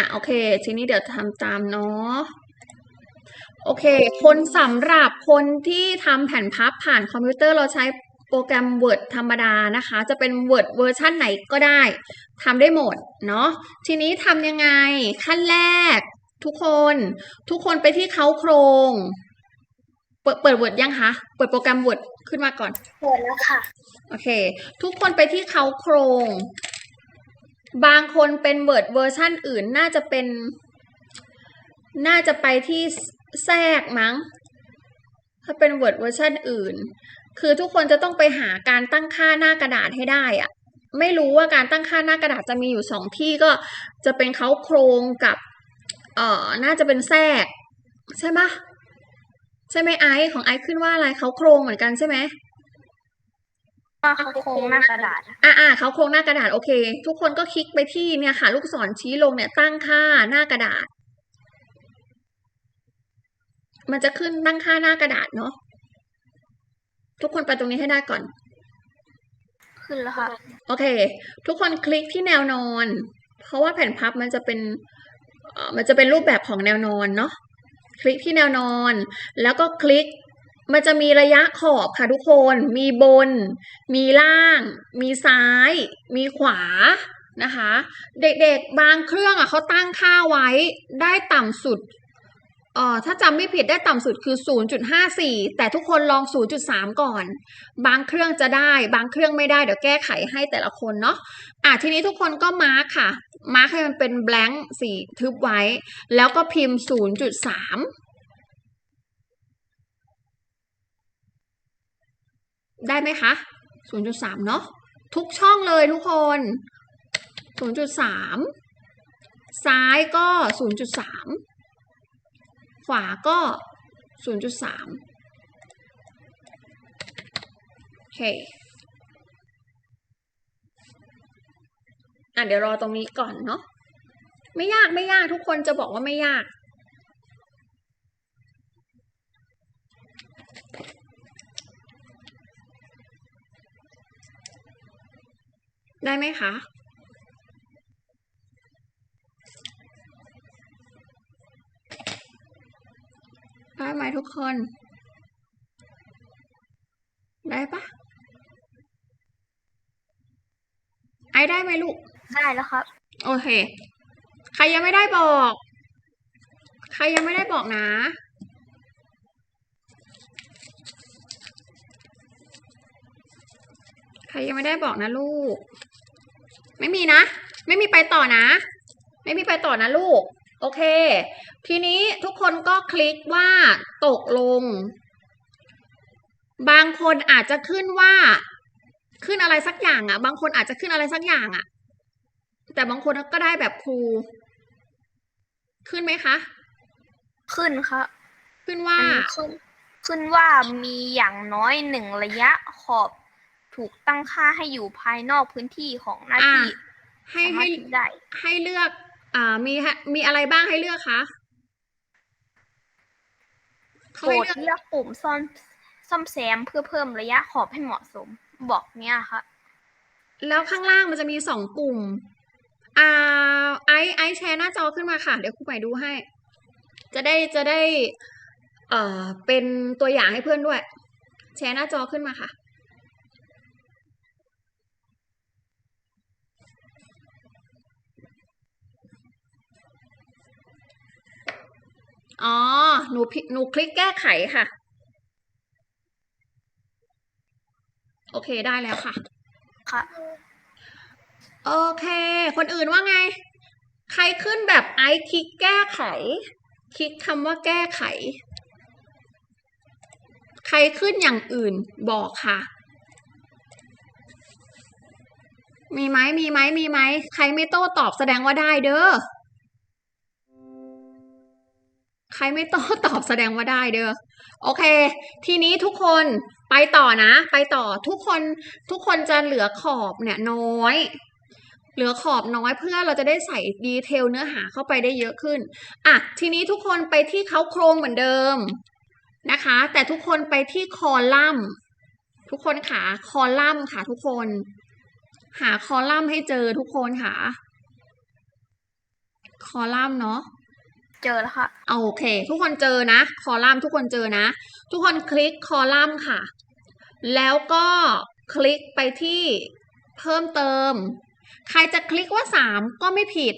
อะโอเค ทีนี้เดี๋ยวทำตามเนาะโอเค คนสำหรับคนที่ทำแผ่นพับผ่านคอมพิวเตอร์เราใช้โปรแกรม Word ธรรมดานะคะ จะเป็น Word เวอร์ชันไหนก็ได้ทำได้หมดเนาะทีนี้ทำยังไงขั้นแรก ทุกคน ทุกคนไปที่เขาโครง เปิดเปิด Word ยังคะเปิดโปรแกรม Word ขึ้นมาก่อน เปิดแล้วค่ะ โอเค ทุกคนไปที่เขาโครง บางคนเป็น Word เวอร์ชันอื่นน่าจะเป็น น่าจะไปที่แทรกมั้ง ถ้าเป็น Word เวอร์ชันอื่น คือทุกคนจะต้องไปหาการตั้งค่าหน้ากระดาษให้ได้อะไม่รู้ว่าการตั้งค่าหน้ากระดาษจะมีอยู่สองที่ก็จะเป็นเขาโครงกับ เอ่อ น่าจะเป็นแทรก ใช่ปะใช่ไหมไอซ์ของไอซ์ขึ้นว่าอะไรเขาโครงเหมือนกันใช่ไหม ว่าเขาโครงหน้ากระดาษ อ่าอ่าเขาโครงหน้ากระดาษโอเค ทุกคนก็คลิกไปที่เนี่ยค่ะ ลูกศรชี้ลงเนี่ยตั้งค่าหน้ากระดาษ มันจะขึ้นตั้งค่าหน้ากระดาษเนาะทุกคนไปตรงนี้ให้ได้ก่อน ขึ้นแล้วค่ะ โอเค ทุกคนคลิกที่แนวนอน เพราะว่าแผ่นพับมันจะเป็นเอ่อมันจะเป็นรูปแบบของแนวนอนเนาะคลิกที่แนวนอน แล้วก็คลิก มันจะมีระยะขอบค่ะทุกคน มีบน มีล่าง มีซ้าย มีขวานะคะ เด็กๆบางเครื่องอะเขาตั้งค่าไว้ได้ต่ำสุดเอ่อถ้าจำไม่ผิดได้ต่ำสุดคือ 0.54 แต่ทุกคนลอง 0.3 ก่อน บางเครื่องจะได้ บางเครื่องไม่ได้ เดี๋ยวแก้ไขให้แต่ละคนเนาะอะทีนี้ทุกคนก็มาร์คค่ะ มาร์คให้มันเป็น blank สีทึบไว้ แล้วก็พิมพ์ 0.3 ได้ไหมคะ 0.3 เนาะทุกช่องเลยทุกคน 0.3 ซ้ายก็ 0.3 ขวาก็ 0.3 โอเคอะเดี๋ยวรอตรงนี้ก่อนเนาะไม่ยากไม่ยากทุกคนจะบอกว่าไม่ยาก ได้ไหมคะ ได้ไหมทุกคน ได้ปะไอได้ไหมลูก ได้แล้วครับ โอเค ใครยังไม่ได้บอก ใครยังไม่ได้บอกนะใครยังไม่ได้บอกนะลูก ไม่มีนะ ไม่มีไปต่อนะ ไม่มีไปต่อนะลูก โอเค ทีนี้ทุกคนก็คลิกว่าตกลง บางคนอาจจะขึ้นว่าขึ้นอะไรสักอย่างอะ บางคนอาจจะขึ้นอะไรสักอย่างอะ แต่บางคนก็ได้แบบครู ขึ้นไหมคะ ขึ้นครับขึ้นว่าอันนี้ขึ้นขึ้นว่ามีอย่างน้อยหนึ่งระยะขอบ ถูกตั้งค่าให้อยู่ภายนอกพื้นที่ของหน้าอ่าที่ให้สามารให้ถคลิกได้ ให้เลือก อ่ามีฮะมีอะไรบ้างให้เลือกคะเขาโปรให้ดเลือก เลือกปุ่มซ่อมซ่อมแซมเพื่อเพิ่มระยะขอบให้เหมาะสม บอกเนี้ยครับแล้วข้างล่างมันจะมีสองปุ่ม อ่า ไอไอแชร์หน้าจอขึ้นมาค่ะ เดี๋ยวครูใหม่ดูให้ จะได้จะได้ เอ่อ เป็นตัวอย่างให้เพื่อนด้วย แชร์หน้าจอขึ้นมาค่ะ อ๋อ หนูพิหนูคลิกแก้ไขค่ะ โอเคได้แล้วค่ะ ค่ะ โอเค คนอื่นว่าไง ใครขึ้นแบบไอซ์คลิกแก้ไข คลิกคำว่าแก้ไข ใครขึ้นอย่างอื่นบอกค่ะ มีไหมมีไหมมีไหม ใครไม่โต้ตอบแสดงว่าได้เด้อ รไม่โต้ตอบแสดงว่าได้เด้อโอเค ทีนี้ทุกคนไปต่อนะ ไปต่อทุกคนทุกคนจะเหลือขอบเนี่ยน้อย เหลือขอบน้อยเพื่อเราจะได้ใส่ดีเทลเนื้อหาเข้าไปได้เยอะขึ้นอะทีนี้ทุกคนไปที่เขาโครงเหมือนเดิมนะคะ แต่ทุกคนไปที่คอลัมน์ทุกคนค่ะคอลัมน์ค่ะทุกคน หาคอลัมน์ให้เจอทุกคนค่ะ คอลัมน์เนาะ เจอแล้วค่ะเอาโอเค ทุกคนเจอนะ คอลัมน์ทุกคนเจอนะ ทุกคนคลิกคอลัมน์ค่ะ แล้วก็คลิกไปที่เพิ่มเติม ใครจะคลิกว่าสามก็ไม่ผิด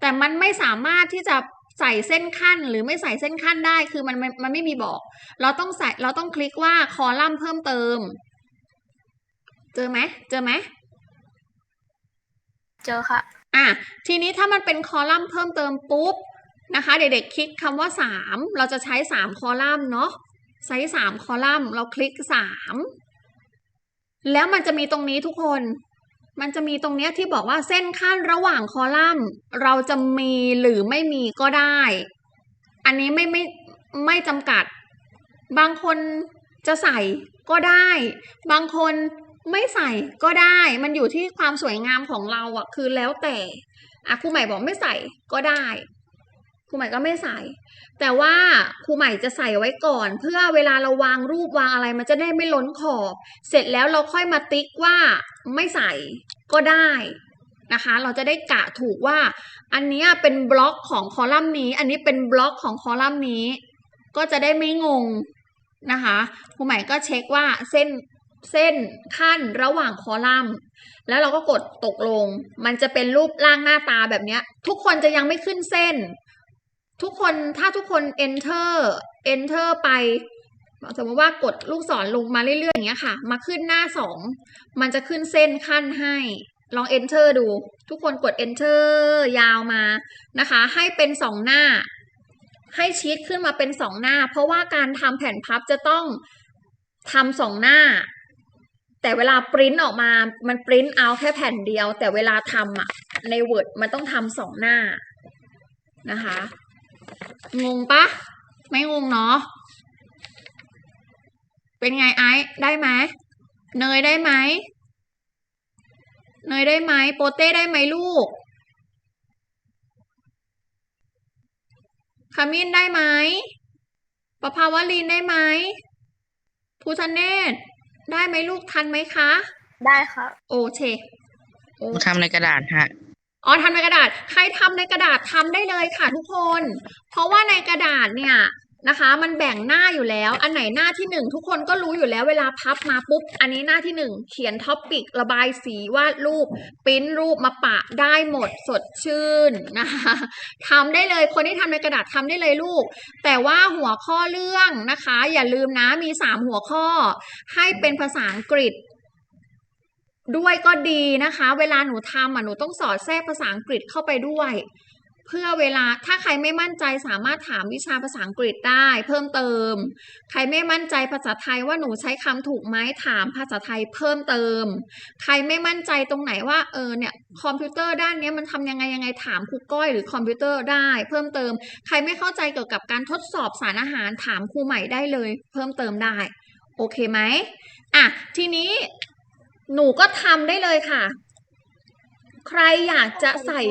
แต่มันไม่สามารถที่จะใส่เส้นขั้นหรือไม่ใส่เส้นขั้นได้คือมันมันมันไม่มีบอก เราต้องใส่เราต้องคลิกว่าคอลัมน์เพิ่มเติม เจอไหมเจอไหมเจอค่ะ อะทีนี้ถ้ามันเป็นคอลัมน์เพิ่มเติมปุ๊บ นะคะ เด็กๆคลิกคำว่าสามเราจะใช้สามคอลัมน์เนาะใช้สามคอลัมน์เราคลิกสามแล้วมันจะมีตรงนี้ทุกคน มันจะมีตรงเนี้ยที่บอกว่าเส้นขั้นระหว่างคอลัมน์ เราจะมีหรือไม่มีก็ได้ อันนี้ไม่ไม่ไม่จำกัด บางคนจะใส่ก็ได้ บางคนไม่ใส่ก็ได้ มันอยู่ที่ความสวยงามของเราอะคือแล้วแต่อะครูใหม่บอกไม่ใส่ก็ได้ รูใหม่ก็ไม่ใส่ แต่ว่าครูใหม่จะใส่ไว้ก่อน เพื่อเวลาเราวางรูปวางอะไรมันจะได้ไม่ล้นขอบ เสร็จแล้วเราค่อยมาติ๊กว่าไม่ใส่ก็ได้นะคะ เราจะได้กะถูกว่า อันนี้เป็นบล็อกของคอลัมน์นี้ อันนี้เป็นบล็อกของคอลัมน์นี้ ก็จะได้ไม่งงนะคะครูใหม่ก็เช็คว่าเส้นเส้นขั้นระหว่างคอลัมน์ แล้วเราก็กดตกลง มันจะเป็นรูปร่างหน้าตาแบบนี้ทุกคนจะยังไม่ขึ้นเส้น ทุกคนถ้าทุกคน enter enter ไป สมมติว่ากดลูกศรลงมาเรื่อยๆอย่างเงี้ยค่ะ มาขึ้นหน้าสองมันจะขึ้นเส้นขั้นให้ ลอง enter ดู ทุกคนกด enter ยาวมานะคะ ให้เป็นสองหน้า ให้ชีตขึ้นมาเป็นสองหน้า เพราะว่าการทำแผ่นพับจะต้องทำสองหน้า แต่เวลาปริ้นออกมา มันปริ้นเอาแค่แผ่นเดียว แต่เวลาทำอะใน Word มันต้องทำสองหน้านะคะ งงปะไม่งงเนาะเป็นไงไอซ์ได้ไหมเนยได้ไหมเนยได้ไหมโปเต้ได้ไหมลูกขมิ้นได้ไหมประภาวลีนได้ไหมภูทะเนศได้ไหมลูกทันไหมคะ ได้ค่ะ โอเคโอทำในกระดาษฮะ อ๋อทำในกระดาษ ใครทำในกระดาษทำได้เลยค่ะทุกคน เพราะว่าในกระดาษเนี่ยนะคะ มันแบ่งหน้าอยู่แล้ว อันไหนหน้าที่หนึ่งทุกคนก็รู้อยู่แล้ว เวลาพับมาปุ๊บ อันนี้หน้าที่หนึ่งเขียนท็อปปิกระบายสีวาดรูปปริ้นรูปมาปะได้หมดสดชื่นนะคะทำได้เลยคนที่ทำในกระดาษทำได้เลยลูก แต่ว่าหัวข้อเรื่องนะคะ อย่าลืมนะมีสามหัวข้อ ให้เป็นภาษาอังกฤษ ด้วยก็ดีนะคะ เวลาหนูทำอะหนูต้องสอดแทรกภาษาอังกฤษเข้าไปด้วย เพื่อเวลาถ้าใครไม่มั่นใจสามารถถามวิชาภาษาอังกฤษได้ เพิ่มเติม ใครไม่มั่นใจภาษาไทยว่าหนูใช้คำถูกไหมถามภาษาไทยเพิ่มเติม ใครไม่มั่นใจตรงไหนว่าเออเนี่ยคอมพิวเตอร์ด้านนี้มันทำยังไงยังไงถามครูก้อยหรือคอมพิวเตอร์ได้ เพิ่มเติม ใครไม่เข้าใจเกี่ยวกับการทดสอบสารอาหารถามครูใหม่ได้เลย เพิ่มเติมได้ โอเคไหมอะทีนี้ หนูก็ทำได้เลยค่ะ ใครอยากจะใส่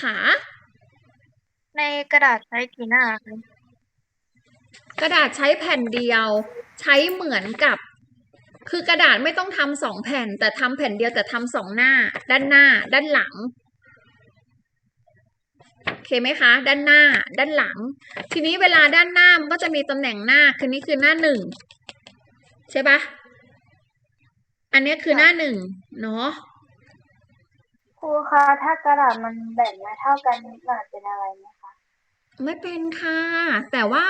ขา ในกระดาษใช้กี่หน้าคะกระดาษใช้แผ่นเดียว ใช้เหมือนกับ คือกระดาษไม่ต้องทำสองแผ่น แต่ทำแผ่นเดียวแต่ทำสองหน้า ด้านหน้า ด้านหลังโอเคไหมคะ ด้านหน้า ด้านหลัง ทีนี้เวลาด้านหน้ามันก็จะมีตำแหน่งหน้าคือนี่คือหน้าหนึ่งใช่ปะ อันนี้คือหน้าหนึ่งเนาะครูคะถ้ากระดาษมันแบ่งไม่เท่ากันนิดหน่อยเป็นอะไรไหมคะไม่เป็นค่ะ แต่ว่า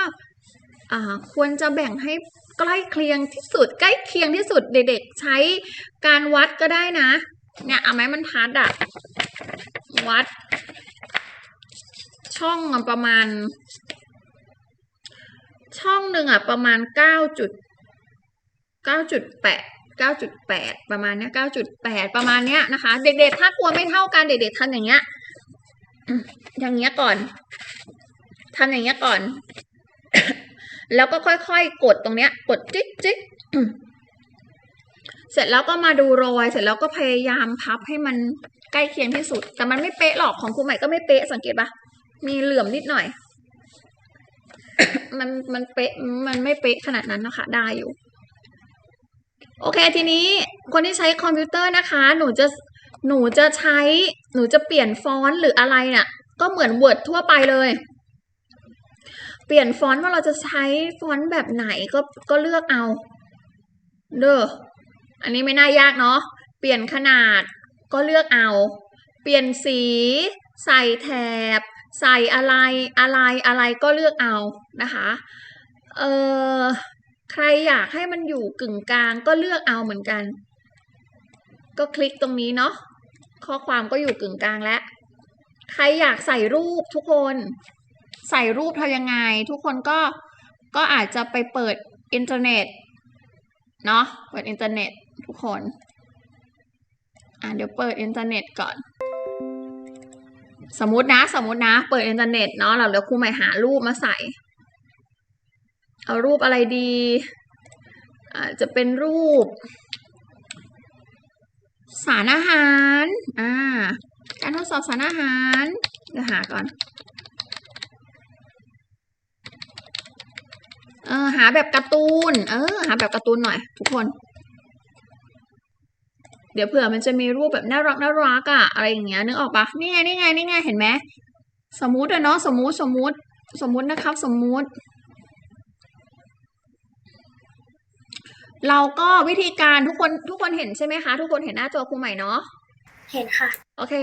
อ่าควรจะแบ่งให้ใกล้เคียงที่สุด ใกล้เคียงที่สุดเด็กๆใช้การวัดก็ได้นะ เนี่ยเอาไม้บรรทัดอะวัด ช่องอะประมาณ ช่องหนึ่งอะประมาณเก้าจุดเก้าจุดแปด เก้าจุดแปดประมาณเนี้ยเก้าจุดแปดประมาณเนี้ยนะคะ เด็กๆถ้ากลัวไม่เท่ากันเด็กๆทำอย่างเงี้ยอย่างเงี้ยก่อนทำอย่างเงี้ยก่อน แล้วก็ค่อยๆ กดตรงเนี้ย กดจิ๊กจิ๊กเสร็จแล้วก็มาดูรอย เสร็จแล้วก็พยายามพับให้มันใกล้เคียงที่สุด แต่มันไม่เป๊ะหรอกของครูใหม่ก็ไม่เป๊ะสังเกตปะมีเหลื่อมนิดหน่อย มันมันเป๊ะมันไม่เป๊ะขนาดนั้นนะคะได้อยู่ โอเคทีนี้คนที่ใช้คอมพิวเตอร์นะคะ หนูจะหนูจะใช้หนูจะเปลี่ยนฟอนต์หรืออะไรน่ะก็เหมือน Word ทั่วไปเลย เปลี่ยนฟอนต์ว่าเราจะใช้ฟอนต์แบบไหนก็ก็เลือกเอาเด้ออันนี้ไม่น่ายากเนาะเปลี่ยนขนาดก็เลือกเอา เปลี่ยนสี ใส่แถบ ใส่อะไรอะไรอะไรก็เลือกเอานะคะเอ่อ ใครอยากให้มันอยู่กึ่งกลางก็เลือกเอาเหมือนกัน ก็คลิกตรงนี้เนาะข้อความก็อยู่กึ่งกลางแล้ว ใครอยากใส่รูปทุกคน ใส่รูปทำยังไง ทุกคนก็ก็อาจจะไปเปิดอินเทอร์เน็ตเนาะเปิดอินเทอร์เน็ตทุกคน อะเดี๋ยวเปิดอินเทอร์เน็ตก่อน สมมตินะ สมมตินะ เปิดอินเทอร์เน็ตเนาะเราเดี๋ยวครูใหม่หารูปมาใส่ เอารูปอะไรดีอาจจะเป็นรูป สารอาหารอ่าการทดสอบสารอาหารเดี๋ยวหาก่อนเออหาแบบการ์ตูน เออหาแบบการ์ตูนหน่อย ทุกคน เดี๋ยวเผื่อมันจะมีรูปแบบน่ารักน่ารักอะอะไรอย่างเงี้ยนึกออกปะนี่ไงนี่ไงนี่ไงเห็นไหมสมมุติอะเนาะสมมุติสมมุติ สมมุตินะครับ สมมุติ เราก็วิธีการทุกคนทุกคนเห็นใช่ไหมคะ ทุกคนเห็นหน้าจอครูใหม่เนาะเห็นค่ะ โอเค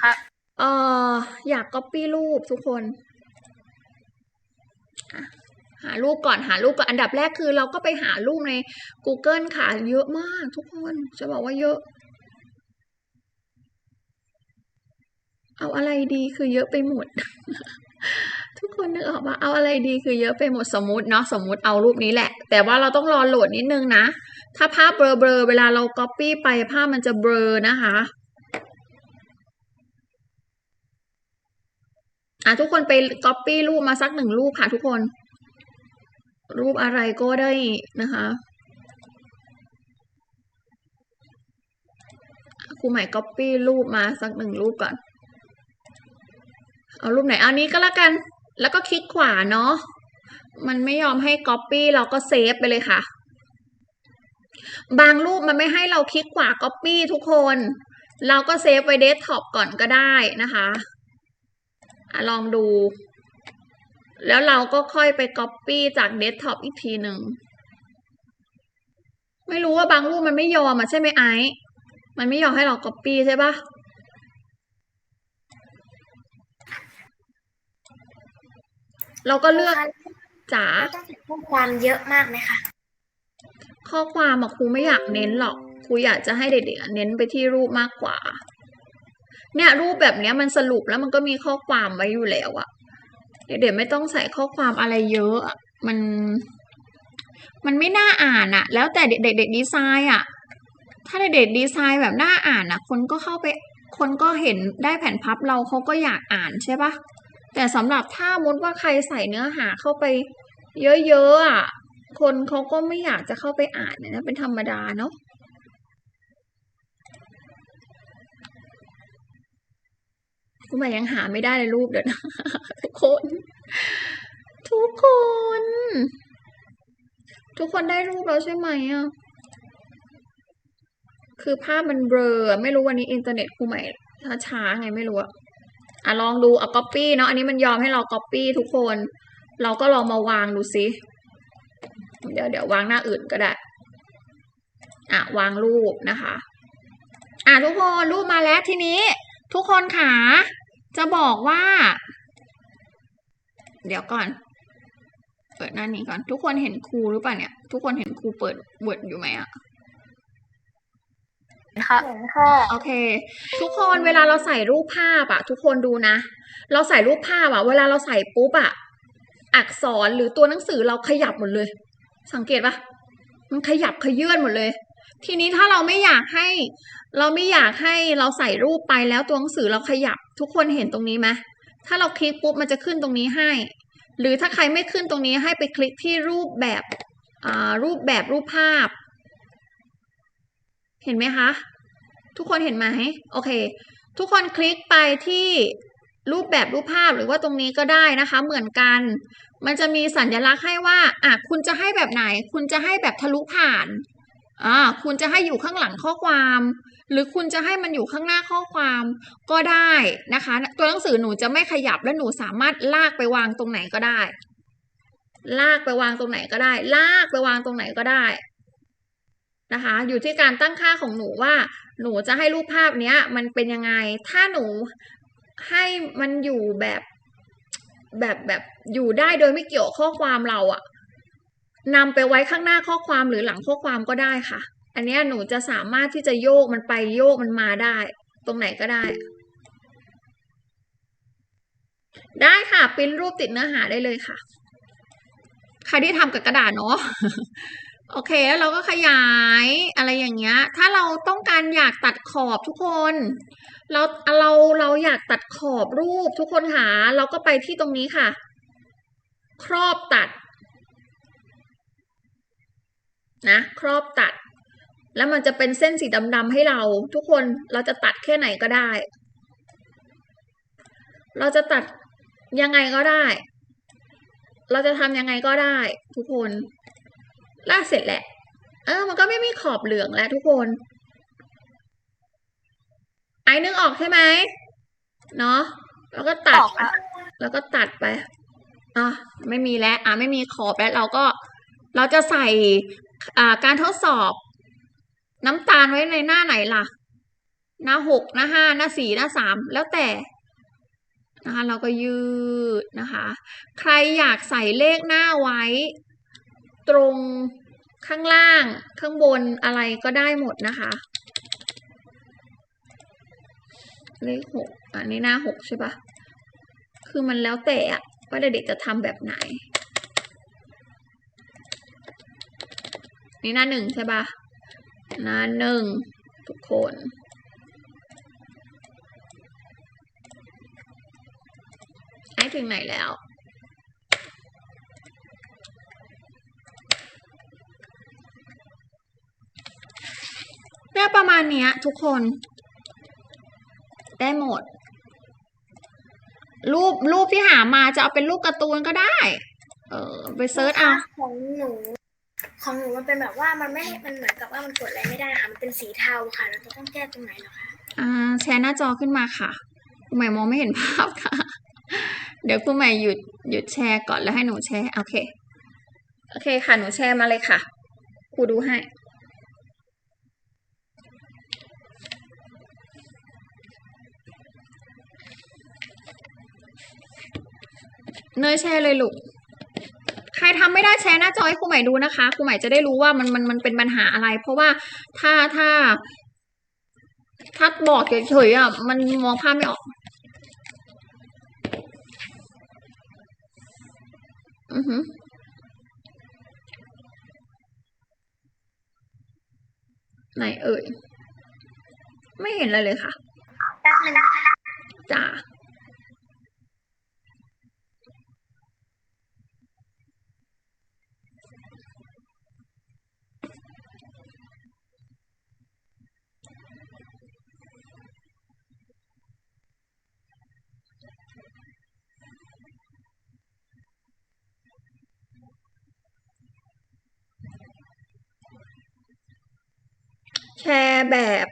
ครับเอ่ออยาก copy รูปทุกคนอะหารูปก่อนหารูปก่อนอันดับแรกคือ เราก็ไปหารูปใน Google ค่ะ เยอะมากทุกคนจะบอกว่าเยอะ เอาอะไรดีคือเยอะไปหมด ทุกคนนึกออกว่าเอาอะไรดีคือเยอะไปหมดสมมุติเนาะสมมุติเอารูปนี้แหละ แต่ว่าเราต้องรอโหลดนิดนึงนะ ถ้าภาพเบลอๆเวลาเรา copy ไปภาพมันจะเบลอนะคะอะทุกคนไป copy รูปมาสักหนึ่งรูปค่ะทุกคน รูปอะไรก็ได้นะคะครูใหม่ copy รูปมาสักหนึ่งรูปก่อน เอารูปไหน เอานี้ก็แล้วกัน แล้วก็คลิกขวาเนาะ มันไม่ยอมให้ copy เราก็เซฟไปเลยค่ะ บางรูปมันไม่ให้เราคลิกขวา copy ทุกคน เราก็เซฟไว้เดสก์ท็อปก่อนก็ได้นะคะอะลองดู แล้วเราก็ค่อยไป copy จากเดสก์ท็อปอีกทีหนึ่ง ไม่รู้ว่าบางรูปมันไม่ยอมอะใช่ไหมไอซ์มันไม่ยอมให้เรา copy ใช่ปะ เราก็เลือกจ๋าต้องใส่ข้อความเยอะมากไหมคะข้อความอะครูไม่อยากเน้นหรอกครูอยากจะให้เด็กๆอะเน้นไปที่รูปมากกว่า เนี่ยรูปแบบเนี้ยมันสรุปแล้วมันก็มีข้อความไว้อยู่แล้วอะเด็กๆไม่ต้องใส่ข้อความอะไรเยอะอะมัน มันไม่น่าอ่านอะแล้วแต่เด็กๆเด็กดีไซน์อะถ้าเด็กๆดีไซน์แบบน่าอ่านอะคนก็เข้าไปคนก็เห็นได้แผ่นพับเราเขาก็อยากอ่านใช่ปะ แต่สำหรับถ้ามดว่าใครใส่เนื้อหาเข้าไปเยอะๆอะคนเขาก็ไม่อยากจะเข้าไปอ่านเนี่ยนะเป็นธรรมดาเนาะคุณหมายังหาไม่ได้เลยรูปเดี๋ยวนะทุกคน ทุกคน ทุกคนได้รูปแล้วใช่ไหมอะคือภาพมันเบลอไม่รู้วันนี้อินเทอร์เน็ตครูใหม่ช้าๆไงไม่รู้อะ อะลองดูเอาก๊อปปี้เนาะอันนี้มันยอมให้เราก๊อปปี้ทุกคน เราก็ลองมาวางดูซิเดี๋ยวเดี๋ยววางหน้าอื่นก็ได้ อะวางรูปนะคะ อะทุกคนรูปมาแล้วทีนี้ ทุกคนค่ะจะบอกว่า เดี๋ยวก่อน เปิดหน้านี้ก่อน ทุกคนเห็นครูหรือเปล่าเนี่ย ทุกคนเห็นครูเปิดเวิร์ดอยู่ไหมอะ ครับเห็นค่ะ โอเค ทุกคนเวลาเราใส่รูปภาพอะทุกคนดูนะ เราใส่รูปภาพอะเวลาเราใส่ปุ๊บอะอักษรหรือตัวหนังสือเราขยับหมดเลย สังเกตปะมันขยับขยื่นหมดเลย ทีนี้ถ้าเราไม่อยากให้ เราไม่อยากให้เราใส่รูปไปแล้วตัวหนังสือเราขยับ ทุกคนเห็นตรงนี้ไหมถ้าเราคลิกปุ๊บมันจะขึ้นตรงนี้ให้ หรือถ้าใครไม่ขึ้นตรงนี้ให้ไปคลิกที่รูปแบบอ่ารูปแบบรูปภาพ เห็นไหมคะ ทุกคนเห็นไหมโอเค ทุกคนคลิกไปที่รูปแบบรูปภาพหรือว่าตรงนี้ก็ได้นะคะ เหมือนกัน มันจะมีสัญลักษณ์ให้ว่าอะคุณจะให้แบบไหน คุณจะให้แบบทะลุผ่านอ่าคุณจะให้อยู่ข้างหลังข้อความ หรือคุณจะให้มันอยู่ข้างหน้าข้อความก็ได้นะคะ ตัวหนังสือหนูจะไม่ขยับและหนูสามารถลากไปวางตรงไหนก็ได้ ลากไปวางตรงไหนก็ได้ ลากไปวางตรงไหนก็ได้ นะคะ อยู่ที่การตั้งค่าของหนูว่า หนูจะให้รูปภาพเนี้ย มันเป็นยังไง ถ้าหนูให้มันอยู่แบบแบบแบบอยู่ได้โดยไม่เกี่ยวข้อความเราอะนำไปไว้ข้างหน้าข้อความหรือหลังข้อความก็ได้ค่ะ อันเนี้ยหนูจะสามารถที่จะโยกมันไปโยกมันมาได้ ตรงไหนก็ได้ ได้ค่ะปริ้นรูปติดเนื้อหาได้เลยค่ะ ใครที่ทำกับกระดาษเนาะ โอเค แล้วเราก็ขยายอะไรอย่างเงี้ย ถ้าเราต้องการอยากตัดขอบทุกคน เราเราเราอยากตัดขอบรูปทุกคนค่ะเราก็ไปที่ตรงนี้ค่ะ ครอบตัด นะ ครอบตัด แล้วมันจะเป็นเส้นสีดำๆให้เรา ทุกคนเราจะตัดแค่ไหนก็ได้ เราจะตัดยังไงก็ได้ เราจะทำยังไงก็ได้ ทุกคน ลากเสร็จแหละเออ มันก็ไม่มีขอบเหลืองแล้วทุกคน ไอ้นึกออกใช่ไหมเนาะแล้วก็ตัดออกค่ะแล้วก็ตัดไปอะไม่มีแล้วอะไม่มีขอบแล้วเราก็เราจะใส่อ่าการทดสอบน้ำตาลไว้ในหน้าไหนล่ะ หน้าหกหน้าห้าหน้าสี่หน้าสามแล้วแต่นะคะเราก็ยืดนะคะ ใครอยากใส่เลขหน้าไว้ ตรงข้างล่างข้างบนอะไรก็ได้หมดนะคะ เลขหกอันนี้หน้าหกใช่ปะคือมันแล้วแต่อะว่าเด็กๆจะทำแบบไหน นี่หน้าหนึ่งใช่ปะหน้าหนึ่งทุกคนให้ถึงไหนแล้ว เนี่ย ประมาณเนี้ย ทุกคน ได้หมด รูปรูปที่หามาจะเอาเป็นรูปการ์ตูนก็ได้ เออ ไปเซิร์ชเอาของหนูของหนูมันเป็นแบบว่ามันไม่ มันเหมือนกับว่ามันกดอะไรไม่ได้ค่ะ มันเป็นสีเทาค่ะ เราจะต้องแก้ตรงไหนเหรอคะ อ่า แชร์หน้าจอขึ้นมาค่ะคุณใหม่มองไม่เห็นภาพค่ะ เดี๋ยวคุณใหม่หยุดหยุดแชร์ก่อนแล้วให้หนูแชร์ โอเค โอเคค่ะ หนูแชร์มาเลยค่ะ ครูดูให้ เนยแชร์เลยลูก ใครทำไม่ได้แชร์หน้าจอให้ครูใหม่ดูนะคะครูใหม่จะได้รู้ว่ามันมันมันเป็นปัญหาอะไร เพราะว่าถ้าถ้าถ้าบอกเฉยๆอะมันมองภาพไม่ออก อือหือไหนเอ่ย ไม่เห็นอะไรเลยค่ะแป๊บนึงนะคะจ้า ร์แบบ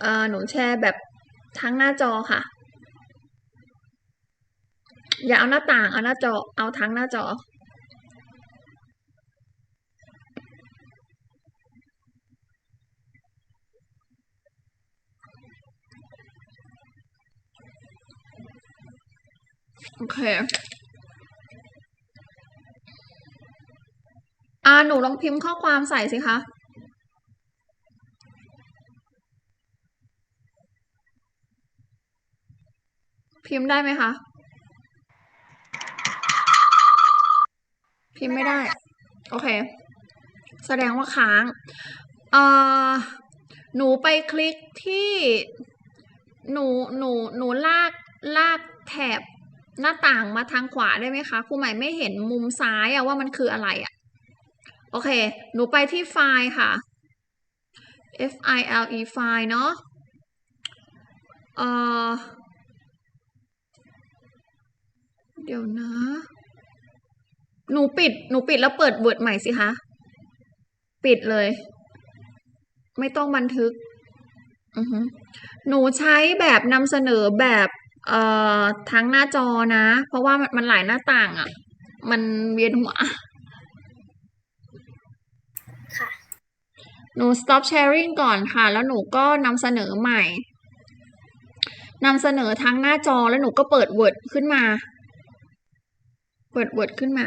เอ่อหนูแชร์แบบทั้งหน้าจอค่ะ อย่าเอาหน้าต่างเอาหน้าจอเอาทั้งหน้าจอโอเค อ่า หนูลองพิมพ์ข้อความใส่สิคะ พิมพ์ได้ไหมคะ พิมพ์ไม่ได้ โอเค แสดงว่าค้างเอ่อหนูไปคลิกที่หนูหนูหนูลากลากแถบหน้าต่างมาทางขวาได้ไหมคะครูใหม่ไม่เห็นมุมซ้ายอะว่ามันคืออะไรอะโอเค หนูไปที่ไฟล์ค่ะ F I L E ไฟล์เนาะเอ่อ เดี๋ยวนะ หนูปิด หนูปิดแล้วเปิด Word ใหม่สิคะ ปิดเลย ไม่ต้องบันทึกอือฮึหนูใช้แบบนำเสนอแบบเอ่อทั้งหน้าจอนะ เพราะว่ามันมันหลายหน้าต่างอะ มันเวียนหัวค่ะ หนู stop sharing ก่อนค่ะ แล้วหนูก็นำเสนอใหม่นำเสนอทั้งหน้าจอแล้วหนูก็เปิด Word ขึ้นมา เปิด Word ขึ้นมา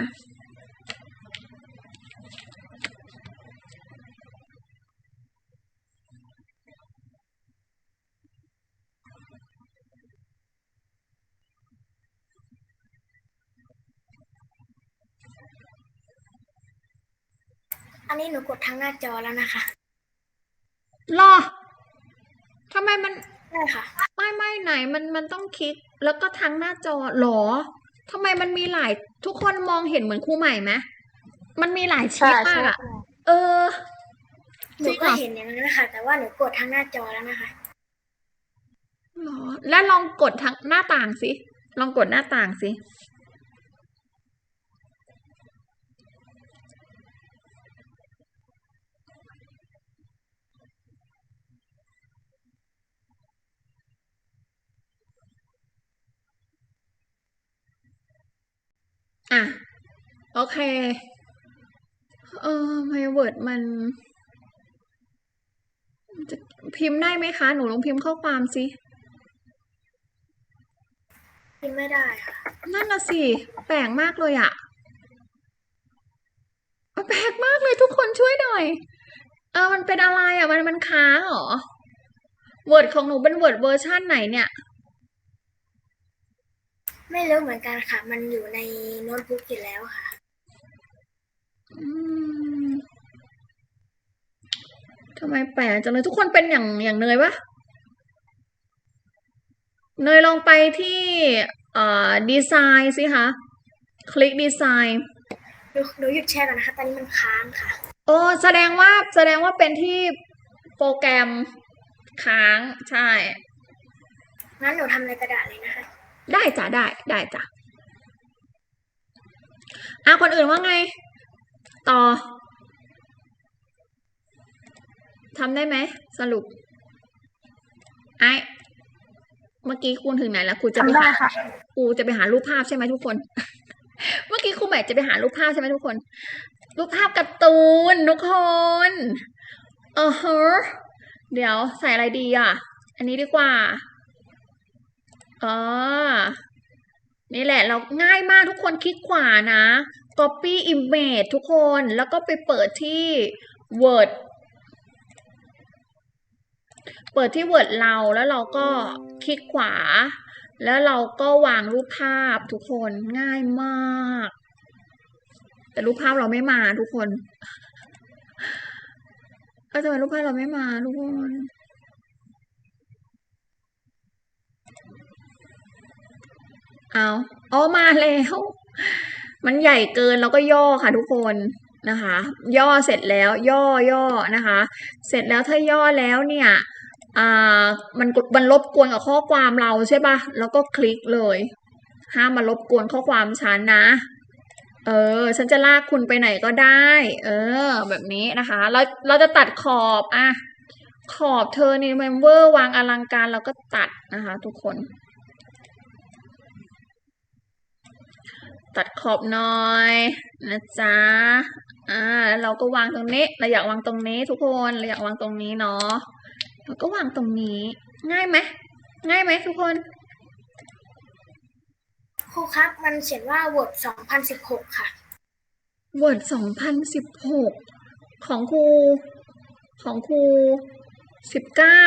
อันนี้หนูกดทั้งหน้าจอแล้วนะคะ รอ ทำไมมัน ได้ค่ะ ไม่ไม่ไหนมันมันต้องคลิก แล้วก็ทั้งหน้าจอหรอ ทำไมมันมีหลายทุกคนมองเห็นเหมือนครูใหม่ไหมมันมีหลายชีใช่ทใช่มากอะเออหนูจริงเหก็รอเห็นอย่างนั้นนะคะแต่ว่าหนูกดทั้งหน้าจอแล้วนะคะหรอแล้วลองกดทั้งหน้าต่างสิ ลองกดหน้าต่างสิ อะ โอเค เออไมเวิร์ดมันจะพิมพ์ได้ไหมคะ หนูลองพิมพ์ข้อความสิ พิมพ์ไม่ได้ค่ะ นั่นน่ะสิ แปลกมากเลยอะแปลกมากเลยทุกคนช่วยหน่อย เออ มันเป็นอะไรอะมันมันค้างเหรอ เวิร์ดของหนูเป็นเวิร์ดเวอร์ชันไหนเนี่ย ไม่รู้เหมือนกันค่ะ มันอยู่ในโน้ตบุ๊กอยู่แล้วค่ะ อืมทำไมแปลกจังเลยทุกคนเป็นอย่างอย่างเนยปะเนยลองไปที่เอ่อดีไซน์สิคะคลิกดีไซน์หนูหนูหยุดแชร์ก่อนนะคะ ตอนนี้มันค้างค่ะ โอ้แสดงว่าแสดงว่าเป็นที่โปรแกรมค้างใช่ งั้นหนูทำในกระดาษเลยนะคะ ได้จ้ะได้ได้จ้ะอะคนอื่นว่าไง ต่อทำได้ไหมสรุปไอ้เมื่อกี้คุณถึงไหนแล้วคุณจะไปทำได้หาค่ะครูจะไปหารูปภาพใช่ไหมทุกคน เมื่อกี้ครูใหม่จะไปหารูปภาพใช่ไหมทุกคน รูปภาพการ์ตูนทุกคนเออฮะเดี๋ยวใส่อะไรดีอะ อันนี้ดีกว่า อ๋อ นี่แหละเราง่ายมากทุกคนคลิกขวานะ copy image ทุกคนแล้วก็ไปเปิดที่ Word เปิดที่ Word เราแล้วเราก็คลิกขวา แล้วเราก็วางรูปภาพทุกคนง่ายมาก แต่รูปภาพเราไม่มาทุกคนเออทำไมรูปภาพเราไม่มาทุกคน เอาเอามาแล้ว มันใหญ่เกินแล้วก็ย่อค่ะทุกคนนะคะ ย่อเสร็จแล้วย่อย่อนะคะ เสร็จแล้วถ้าย่อแล้วเนี่ยอ่ามันมันรบกวนกับข้อความเราใช่ปะแล้วก็คลิกเลย ห้ามมารบกวนข้อความฉันนะเออ ฉันจะลากคุณไปไหนก็ได้ เออ แบบนี้นะคะ เราเราจะตัดขอบอะขอบเธอนี่เมมเวอร์วางอลังการเราก็ตัดนะคะ ทุกคน ตัดขอบหน่อยนะจ๊ะอ่าแล้วเราก็วางตรงนี้ เราอยากวางตรงนี้ทุกคนเราอยากวางตรงนี้เนาะเราก็วางตรงนี้ ง่ายไหมง่ายไหมทุกคนครูครับ มันเขียนว่า Word 2016 ค่ะ Word สองพันสิบหกของครูของครูสิบเก้า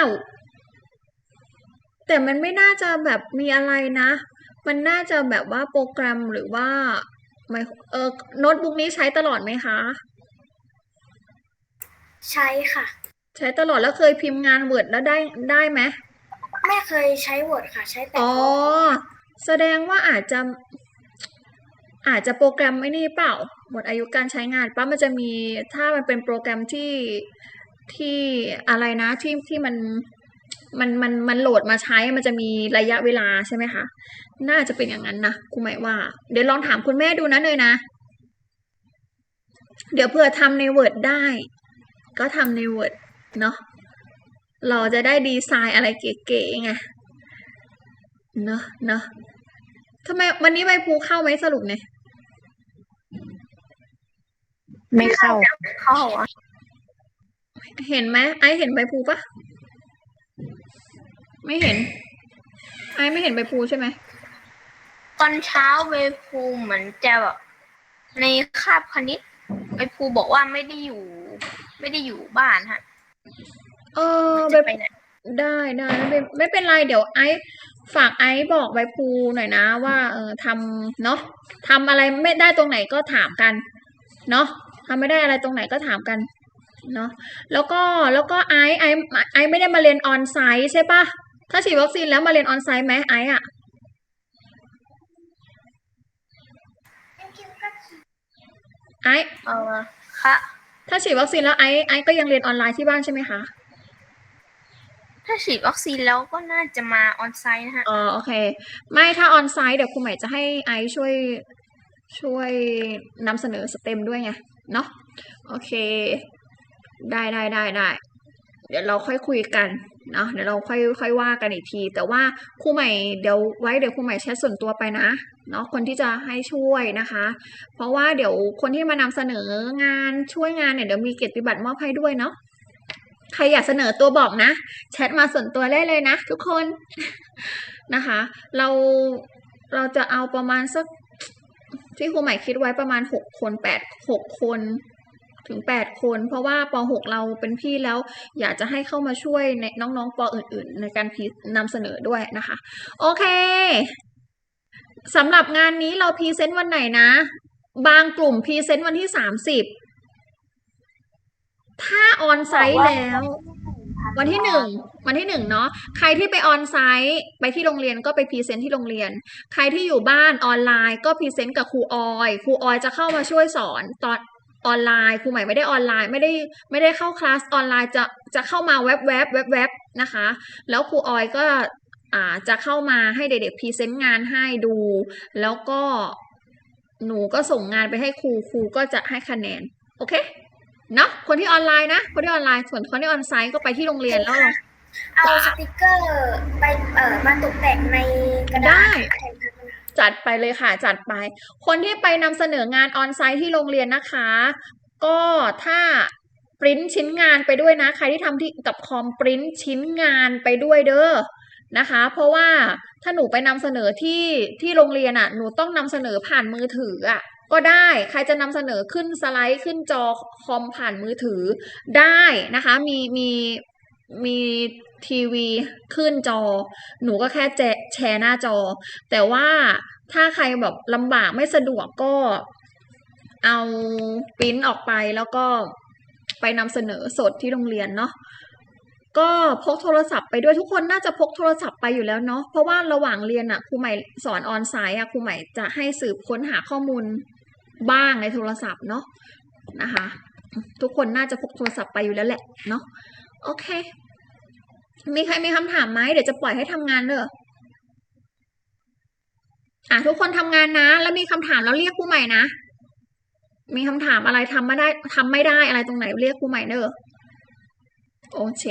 แต่มันไม่น่าจะแบบมีอะไรนะ มันน่าจะแบบว่าโปรแกรมหรือว่าไม่เออโน้ตบุ๊กนี้ใช้ตลอดไหมคะ ใช้ค่ะ ใช้ตลอดแล้วเคยพิมพ์งาน Word แล้วได้ได้ไหมไม่เคยใช้ Word ค่ะ ใช้แต่อ๋อ PowerPoint แสดงว่าอาจจะ อาจจะโปรแกรมไม่นี่เปล่า หมดอายุการใช้งานป้ามันจะมีถ้ามันเป็นโปรแกรมที่ที่อะไรนะที่ที่มันมันมันมันโหลดมาใช้มันจะมีระยะเวลาใช่ไหมคะ น่าจะเป็นอย่างนั้นนะครูหมายว่า เดี๋ยวลองถามคุณแม่ดูนะเนยนะ เดี๋ยวเผื่อทำใน Word ได้ ก็ทำใน Word เนาะเราจะได้ดีไซน์อะไรเก๋ๆไงเนอะเนอะทำไมวันนี้ใบภูเข้าไหมสรุปเนี่ยไม่เข้าเข้าอะเห็นไหมไอซ์เห็นใบภูปะไม่เห็น ไอซ์ไม่เห็นใบภูใช่ไหมต อนเช้าเวภูเหมือนจะแบบในคาบคณิตเวภูบอกว่าไม่ได้อยู่ ไม่ได้อยู่บ้านฮะ เออใบจะไปไหนได้ได้ไม่เป็นไม่เป็นไรเดี๋ยวไอซ์ฝากไอซ์บอกใบภูหน่อยนะ ว่า เออทำเนาะทำอะไรไม่ได้ตรงไหนก็ถามกัน เนาะทำไม่ได้อะไรตรงไหนก็ถามกัน เนาะแล้วก็แล้วก็ไอซ์ไอซ์ไอซ์ไม่ได้มาเรียนออนไซต์ใช่ปะถ้าฉีดวัคซีนแล้วมาเรียนออนไซต์ไหมไอซ์อะ ไอซ์เออค่ะ ถ้าฉีดวัคซีนแล้วไอซ์ไอซ์ก็ยังเรียนออนไลน์ที่บ้านใช่ไหมคะ ถ้าฉีดวัคซีนแล้วก็น่าจะมาออนไซต์นะฮะอ๋อโอเค ไม่ถ้าออนไซต์เดี๋ยวครูใหม่จะให้ไอซ์ช่วยช่วยนำเสนอสเต็มด้วยไงเนาะโอเค ได้ได้ได้ได้เดี๋ยวเราค่อยคุยกัน เนาะเดี๋ยวเราค่อยค่อยว่ากันอีกที แต่ว่าครูใหม่เดี๋ยวไว้เดี๋ยวครูใหม่แชทส่วนตัวไปนะเนาะคนที่จะให้ช่วยนะคะ เพราะว่าเดี๋ยวคนที่มานำเสนองานช่วยงานเนี่ยเดี๋ยวมีเกียรติบัตรมอบให้ด้วยเนาะใครอยากเสนอตัวบอกนะแชทมาส่วนตัวได้เลยนะ ทุกคนนะคะ เราเราจะเอาประมาณสักที่ครูใหม่คิดไว้ประมาณหกคนแปดหกคน ถึงแปดคน เพราะว่าปหกเราเป็นพี่แล้ว อยากจะให้เข้ามาช่วยในน้องๆปอื่น ๆ ในการพรีนำเสนอด้วยนะคะ โอเคสำหรับงานนี้เราพรีเซนต์วันไหนนะ บางกลุ่มพรีเซนต์วันที่สามสิบถ้าออนไซต์แล้ว วันที่หนึ่งวันที่หนึ่งเนาะใครที่ไปออนไซต์ไปที่โรงเรียนก็ไปพรีเซนต์ที่โรงเรียน ใครที่อยู่บ้านออนไลน์ก็พรีเซนต์กับครูออยครูออยจะเข้ามาช่วยสอนตอน ออนไลน์ครูใหม่ไม่ได้ออนไลน์ไม่ได้ไม่ได้เข้าคลาสออนไลน์จะจะเข้ามาแวบแวบแวบแวบนะคะ แล้วครูออยก็อ่าจะเข้ามาให้เด็กๆพรีเซนต์งานให้ดู แล้วก็หนูก็ส่งงานไปให้ครูครูก็จะให้คะแนน โอเคเนาะคนที่ออนไลน์นะ คนที่ออนไลน์ส่วนคนที่ออนไซต์ก็ไปที่โรงเรียนแล้วเอาสติกเกอร์ไปเอ่อมาตกแต่งในกระดาษได้แทนครับ จัดไปเลยค่ะจัดไป คนที่ไปนำเสนองานออนไซต์ที่โรงเรียนนะคะ ก็ถ้าปริ้นชิ้นงานไปด้วยนะ ใครที่ทำที่กับคอมปริ้นชิ้นงานไปด้วยเด้อนะคะ เพราะว่าถ้าหนูไปนำเสนอที่ที่โรงเรียนอะหนูต้องนำเสนอผ่านมือถืออะก็ได้ใครจะนำเสนอขึ้นสไลด์ขึ้นจอคอมผ่านมือถือได้นะคะ มีมี มีทีวีขึ้นจอ หนูก็แค่แชร์หน้าจอ แต่ว่าถ้าใครแบบลำบากไม่สะดวกก็เอาปริ้นออกไปแล้วก็ไปนำเสนอสดที่โรงเรียนเนาะก็พกโทรศัพท์ไปด้วยทุกคนน่าจะพกโทรศัพท์ไปอยู่แล้วเนาะเพราะว่าระหว่างเรียนอะครูใหม่สอนออนไซต์อะครูใหม่จะให้สืบค้นหาข้อมูลบ้างในโทรศัพท์เนาะนะคะ ทุกคนน่าจะพกโทรศัพท์ไปอยู่แล้วแหละเนาะโอเค มีใครมีคำถามไหมเดี๋ยวจะปล่อยให้ทำงานเลยอะทุกคนทำงานนะ แล้วมีคำถามแล้วเรียกผู้ใหม่นะ มีคำถามอะไรทำไม่ได้ทำไม่ได้อะไรตรงไหนเรียกผู้ใหม่เนอะโอเค